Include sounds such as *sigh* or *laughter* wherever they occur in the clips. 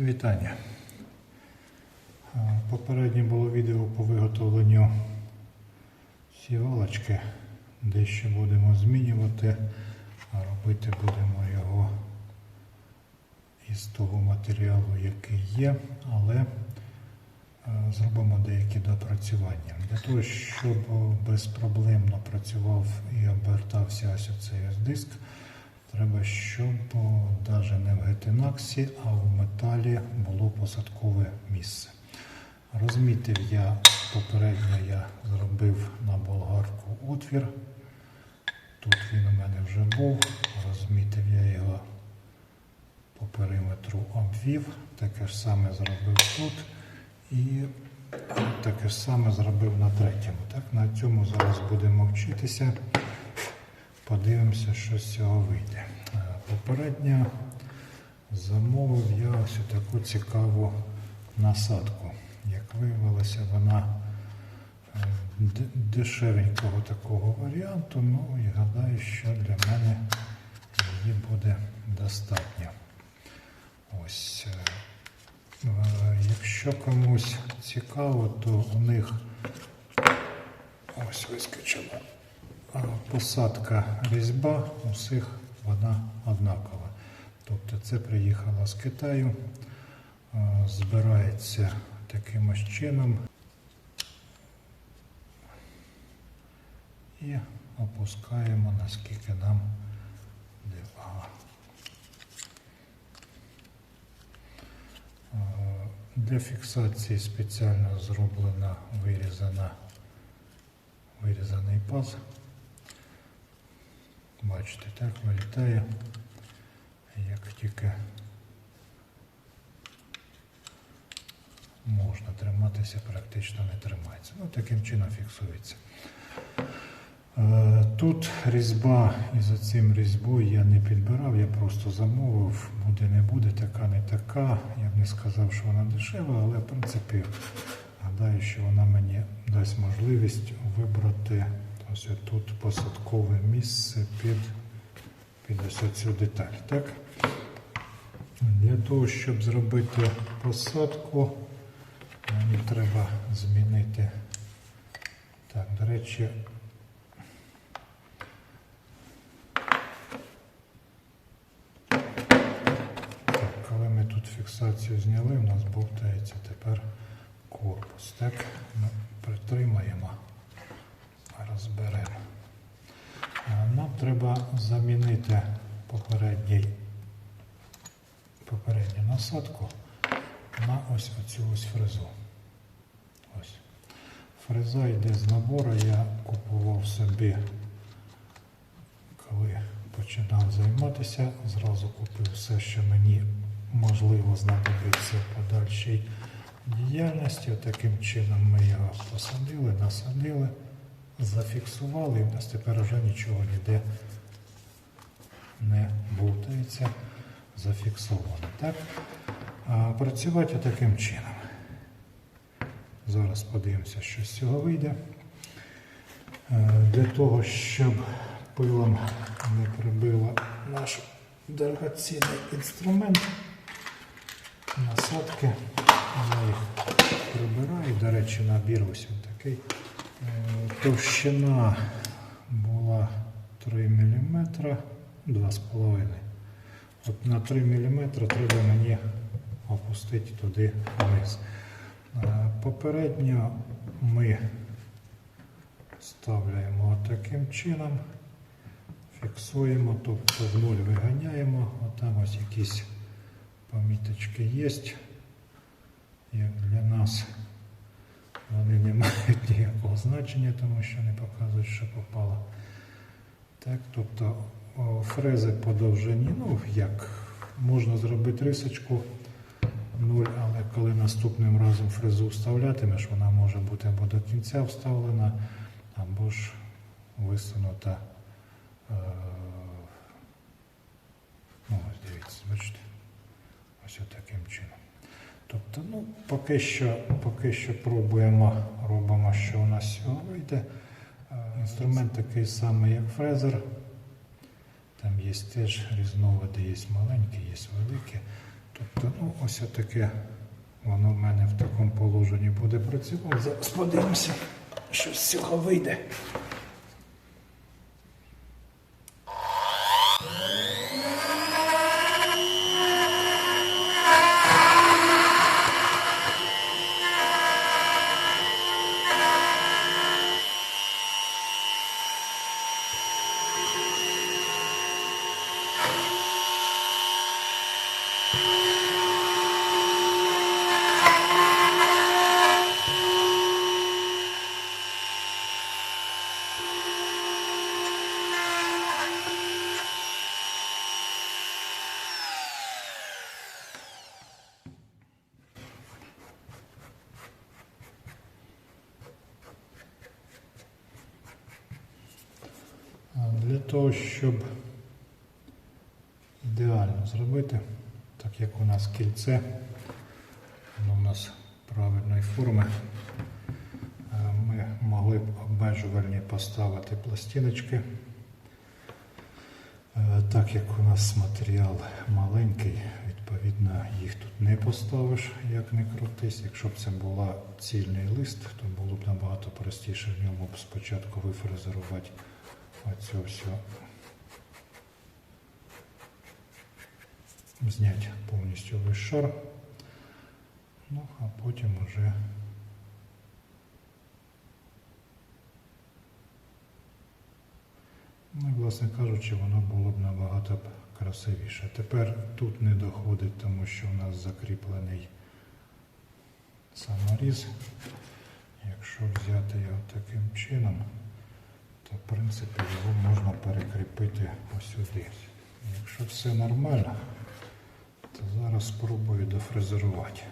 Вітання. Попереднє було відео по виготовленню сівалочки. Дещо будемо змінювати, а робити будемо його із того матеріалу, який є, але зробимо деякі допрацювання. Для того, щоб безпроблемно працював і обертався ось цей диск, треба, щоб навіть не в гетинаксі, а в металі було посадкове місце. Розмітив я попередньо я зробив на болгарку отвір. Тут він у мене вже був, розмітив я його по периметру обвів, таке ж саме зробив тут і таке ж саме зробив на третьому. Так, на цьому зараз будемо вчитися. Подивимося, що з цього вийде. Е, Попередньо замовив я ось таку цікаву насадку. Як виявилося, вона е, дешевенького такого варіанту, ну і гадаю, що для мене її буде достатньо. Ось. е, Якщо комусь цікаво, то у них ось вискочила посадка різьба, у всіх вона однакова. Тобто це приїхала з Китаю, збирається таким чином і опускаємо наскільки нам. Е, Для фіксації спеціально зроблена вирізана, вирізаний паз. Бачите, так вилітає, як тільки можна триматися, практично не тримається. Ну, таким чином фіксується. Е, Тут різьба, і за цим різьбою я не підбирав, я просто замовив, буде не буде, така не така. Я б не сказав, що вона дешева, але в принципі гадаю, що вона мені дасть можливість вибрати ось тут посадкове місце під, під ось цю деталь. Так? Для того, щоб зробити посадку, мені треба змінити. Так, до речі, Так, коли ми тут фіксацію зняли, у нас бовтається тепер корпус. Так, ми притримаємо, розберемо. Нам треба замінити попередню насадку на ось оцю ось фрезу. Ось. Фреза йде з набору, я купував собі коли починав займатися, зразу купив все, що мені можливо знадобиться в подальшій діяльності. Таким чином ми його посадили, насадили, зафіксували, і в нас тепер вже нічого ніде не болтається, зафіксовано. Так? А працювати таким чином. Зараз подивимося, що з цього вийде. Е, Для того, щоб пилом не прибило наш дорогоцінний інструмент, насадки, я їх прибираю. До речі, набір ось він такий. Товщина була 3 мм, 2,5 От на 3 мм треба мені опустити туди вниз. Е, Попередньо ми ставляємо таким чином, фіксуємо, тобто в нуль виганяємо, отам ось якісь поміточки є. Як для нас вони не мають ніякого значення, тому що не показують, що попало. Так, тобто фрези по довжині, ну як можна зробити рисочку 0, але коли наступним разом фрезу вставлятимеш, вона може бути або до кінця вставлена, або ж висунута. е, Ну, ось дивіться, бачите, ось таким чином. Тобто, ну, поки що, поки що пробуємо, робимо, що у нас цього вийде. Е, Інструмент такий самий, як фрезер. Там є теж різновиди, є маленькі, є великі. Тобто, ну, ось таке воно в мене в такому положенні буде працювати. Зараз подивимося, що з цього вийде. Того, щоб ідеально зробити, так як у нас кільце, воно у нас правильної форми, е, ми могли б обмежувальні поставити пластиночки. Е, Так як у нас матеріал маленький, відповідно їх тут не поставиш, як не крутись. Якщо б це була цільний лист, то було б набагато простіше в ньому спочатку вифрезерувати оцю всю. Зняти повністю весь шар. Ну, а потім уже Ну, власне кажучи, воно було б набагато красивіше. Тепер тут не доходить, тому що у нас закріплений саморіз. Якщо взяти його таким чином, то в принципі його можна перекріпити посюди. Якщо все нормально, то зараз спробую дофрезерувати.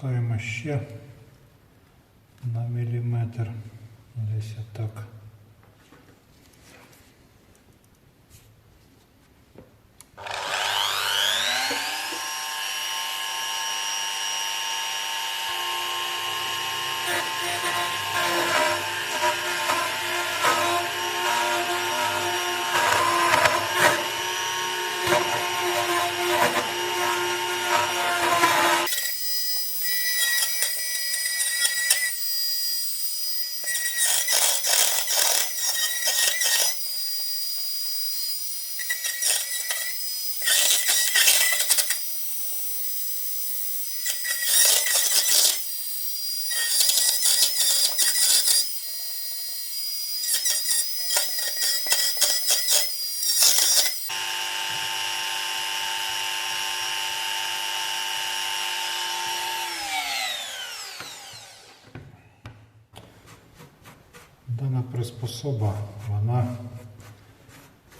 apsistojimas čia приспособа, вона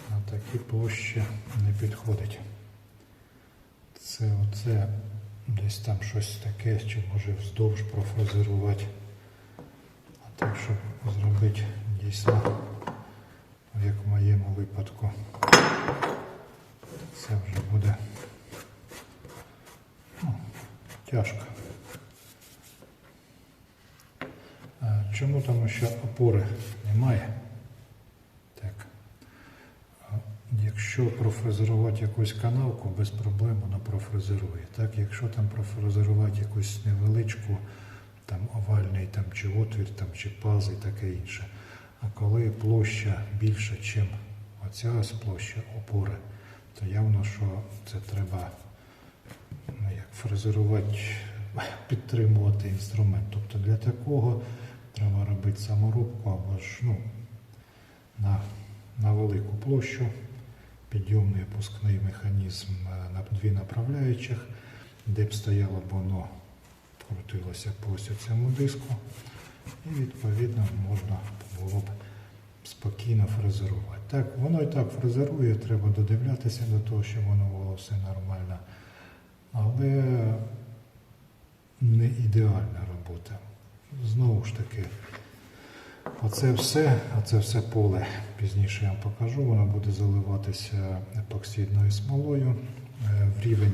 на такі площі не підходить. Це оце десь там щось таке, чи може вздовж профрезерувати. Так, щоб зробити дійсно, як в моєму випадку, це вже буде ну, тяжко. Чому? Тому що опори немає. Так. Якщо профрезерувати якусь канавку, без проблем вона профрезерує. Так, якщо там профрезерувати якусь невеличку, там овальний там, чи отвір, там, чи паз і таке інше. А коли площа більша, ніж оця площа опори, то явно, що це треба ну, як фрезерувати, підтримувати інструмент. Тобто для такого треба робити саморубку або ж ну, на, на велику площу, підйомний опускний механізм е, на дві направляючих, де б стояло б воно, крутилося по ось цьому диску, і відповідно можна було б спокійно фрезерувати. Так, воно і так фрезерує, треба додивлятися до того, щоб воно було все нормально. Але не ідеальна робота. Знову ж таки, оце все, а це все поле пізніше я вам покажу. Воно буде заливатися епоксидною смолою е, в рівень.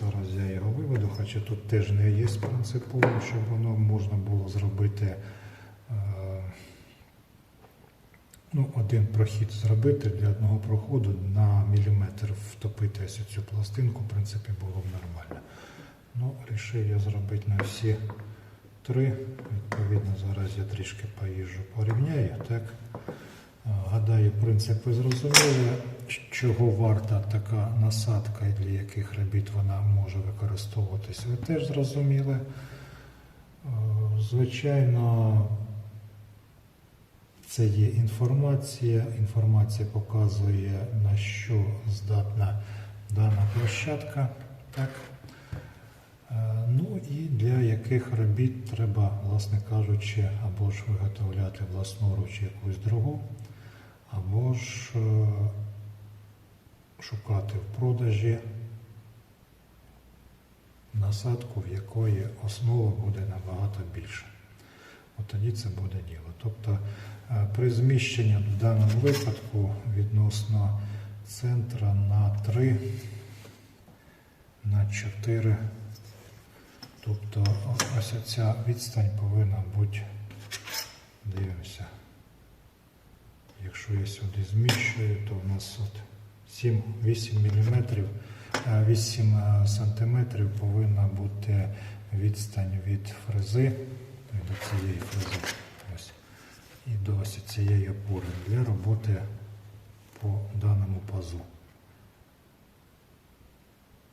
Зараз я його виведу, хоча тут теж не є принциповим, щоб воно можна було зробити. е, Ну, один прохід зробити для одного проходу на міліметр втопити ось цю пластинку, в принципі, було б нормально. Ну, рішив я зробити на всі три. Відповідно, зараз я трішки поїжджу, порівняю. Так? Гадаю, принципи зрозуміли, чого варта така насадка і для яких робіт вона може використовуватися. Ви теж зрозуміли. Звичайно, це є інформація. Інформація показує, на що здатна дана площадка. Так? Е, Ну і для яких робіт треба, власне кажучи, або ж виготовляти власноруч якусь другу, або ж е, шукати в продажі насадку, в якої основа буде набагато більша. От тоді це буде діло. Тобто е, при зміщенні в даному випадку відносно центра на 3, на 4. Тобто ось ця відстань повинна бути, дивимося. Якщо я сюди зміщую, то в нас от 7-8 мм, 8 е, сантиметрів повинна бути відстань від фрези до цієї фрези. Ось, і до ось цієї опори для роботи по даному пазу.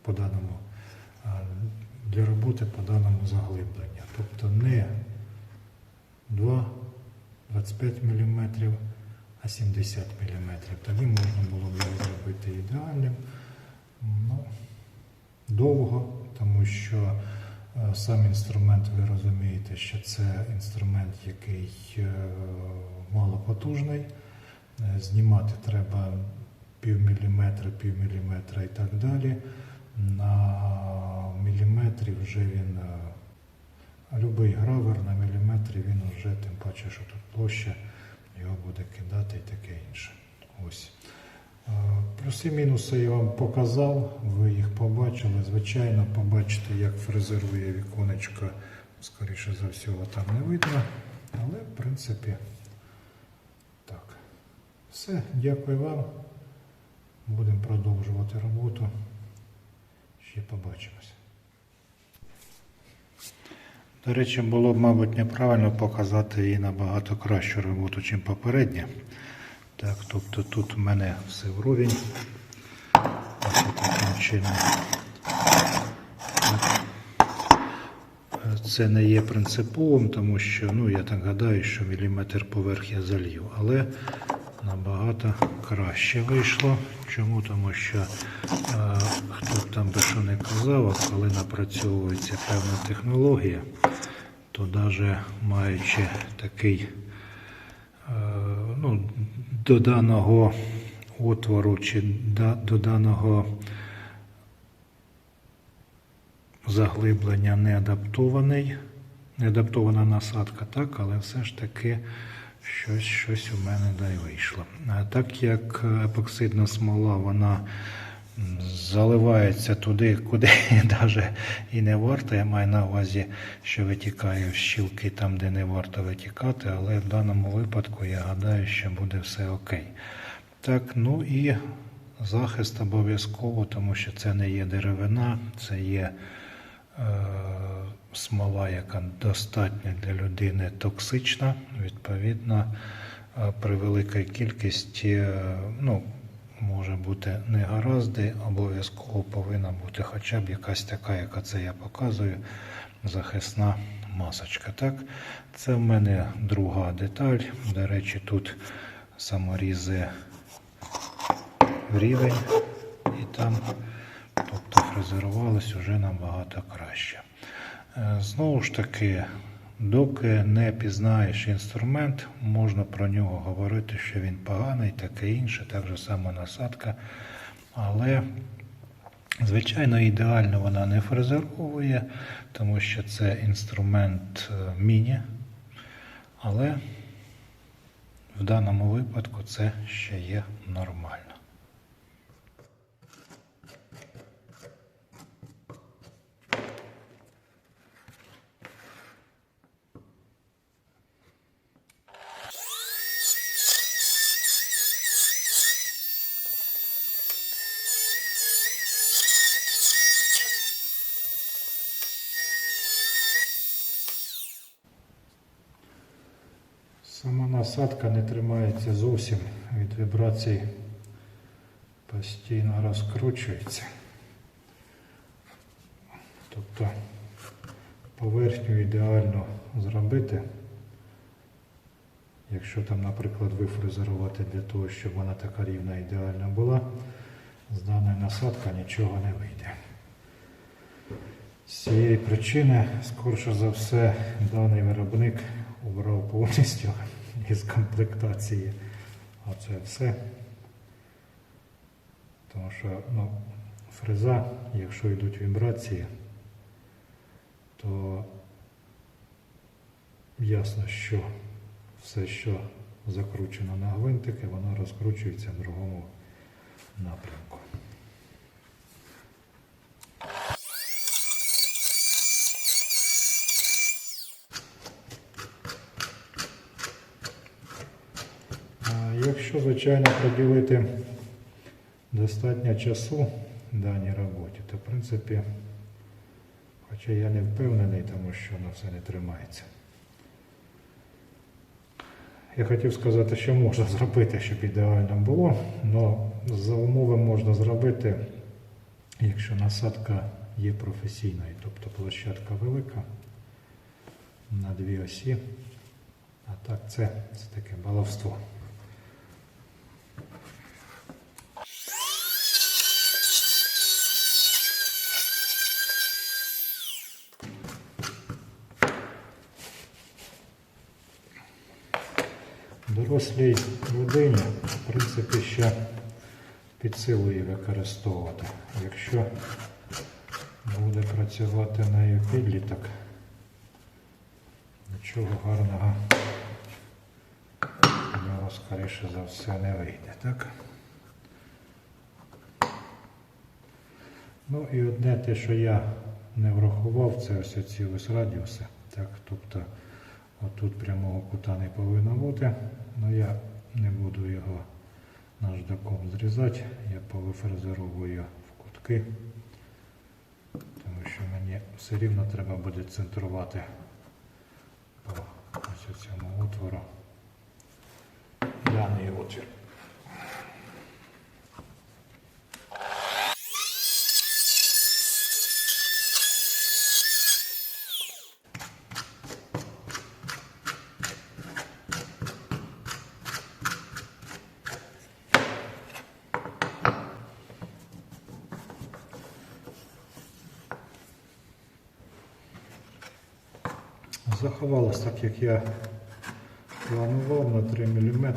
По даному, а, для роботи по даному заглибленню. Тобто не 2, 25 мм, а 70 мм. Тоді можна було б його зробити ідеальним. Ну, довго, тому що е, сам інструмент, ви розумієте, що це інструмент, який е, малопотужний. Е, Знімати треба пів міліметра, пів міліметра і так далі. На міліметрі вже він, е, любий гравер на міліметрі він вже, тим паче, що тут площа, його буде кидати і таке інше. Ось. Е, Плюси-мінуси я вам показав, ви їх побачили. Звичайно, побачите, як фрезерує віконечко, скоріше за всього, там не видно. Але, в принципі, так. Все, дякую вам. Будемо продовжувати роботу. Ще побачимось. До речі, було б, мабуть, неправильно показати її набагато кращу роботу, ніж попередня. Так, тобто тут у мене все вровень. Таким чином. Це не є принциповим, тому що ну, я так гадаю, що міліметр поверх я залью. Але набагато краще вийшло. Чому? Тому що е, хто б там би що не казав, коли напрацьовується певна технологія, то навіть маючи такий е, ну, до даного отвору чи до даного заглиблення не адаптований не адаптована насадка, так, але все ж таки щось, щось у мене да й вийшло. Так як епоксидна смола, вона заливається туди, куди *laughs* навіть і не варто. Я маю на увазі, що витікає в щілки там, де не варто витікати, але в даному випадку я гадаю, що буде все окей. Так, ну і захист обов'язково, тому що це не є деревина, це є е, смола, яка достатньо для людини токсична. Відповідно, е, при великій кількості е, ну, може бути негаразди, обов'язково повинна бути хоча б якась така, яка це я показую, захисна масочка. Так, це в мене друга деталь. До речі, тут саморізи рівень і там, тобто фрезерувалось вже набагато краще. Е, Знову ж таки, доки не пізнаєш інструмент, можна про нього говорити, що він поганий, таке інше, так же само насадка. Але, звичайно, ідеально вона не фрезеровує, тому що це інструмент е, міні. Але в даному випадку це ще є нормально. Насадка не тримається зовсім від вібрацій, постійно розкручується. Тобто поверхню ідеально зробити, якщо там, наприклад, вифрезерувати для того, щоб вона така рівна ідеальна була, з даної насадки нічого не вийде. З цієї причини, скорше за все, даний виробник убрав повністю із комплектації оце все. Тому що ну, фреза, якщо йдуть вібрації, то ясно, що все, що закручено на гвинтики, воно розкручується в другому напрямку. А Якщо, звичайно, приділити достатньо часу даній роботі, то в принципі, хоча я не впевнений, тому що воно все не тримається. Я хотів сказати, що можна зробити, щоб ідеально було, але за умови можна зробити, якщо насадка є професійною, тобто площадка велика на дві осі. А так це, це таке баловство. Дорослій людині, в принципі, ще під силу її використовувати. Якщо буде працювати нею підліток, нічого гарного в нього, скоріше за все, не вийде, так? Ну і одне те, що я не врахував, це ось ці ось радіуси. Так, тобто отут прямого кута не повинно бути, але я не буду його наждаком зрізати, я повифрезеровую в кутки, тому що мені все рівно треба буде центрувати по ось цьому отвору даний отвір. Заховалось так, як я планував на 3 мм.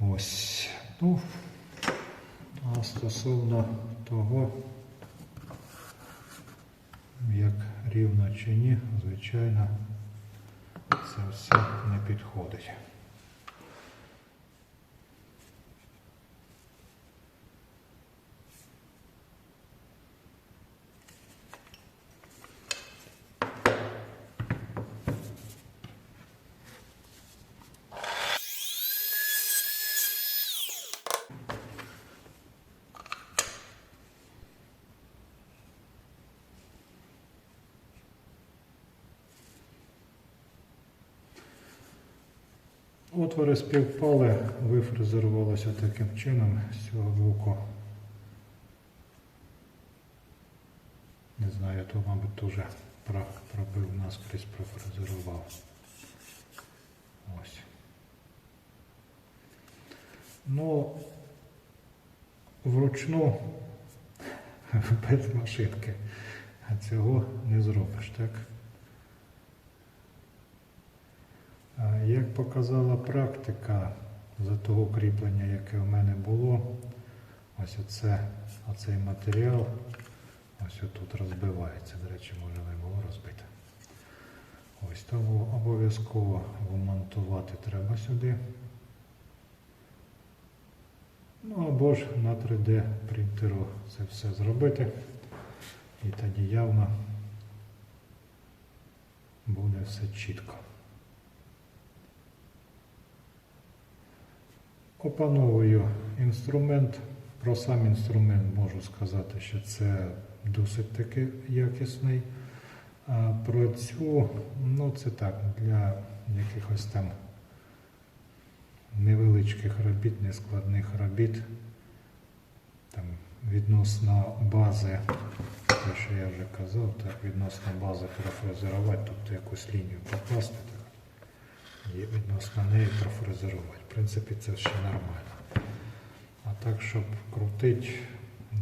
Ось. Ну, а стосовно того, як рівно чи ні, звичайно, це все не підходить. Отвори співпали, вифрезерувалося таким чином з цього боку. Не знаю, то, мабуть, про- пробив наскрізь, профрезерував. Ось. Ну, вручну *laughs* без машинки. А цього не зробиш, так? А Як показала практика, за того кріплення, яке в мене було, ось оце, оцей матеріал, ось тут розбивається. До речі, не було розбите. Ось тому обов'язково вмонтувати треба сюди. Ну або ж на 3D принтеру це все зробити. І тоді явно буде все чітко. Опановую інструмент. Про сам інструмент можу сказати, що це досить таки якісний. А про цю, ну це так, для якихось там невеличких робіт, нескладних робіт, там відносно бази, те, що я вже казав, так, відносно бази профрезерувати, тобто якусь лінію покласти. І відносно неї профрезерувати. В принципі, це ще нормально. А так, щоб крутити,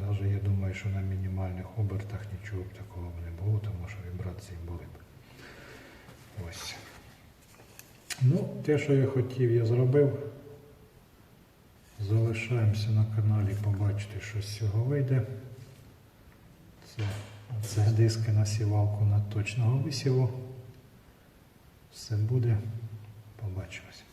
навіть я думаю, що на мінімальних обертах нічого б такого б не було, тому що вібрації були б. Ось. Ну, те, що я хотів, я зробив. Залишаємося на каналі, побачити, що з цього вийде. Це, це диски на сівалку на точного висіву. Все буде. Побачимось.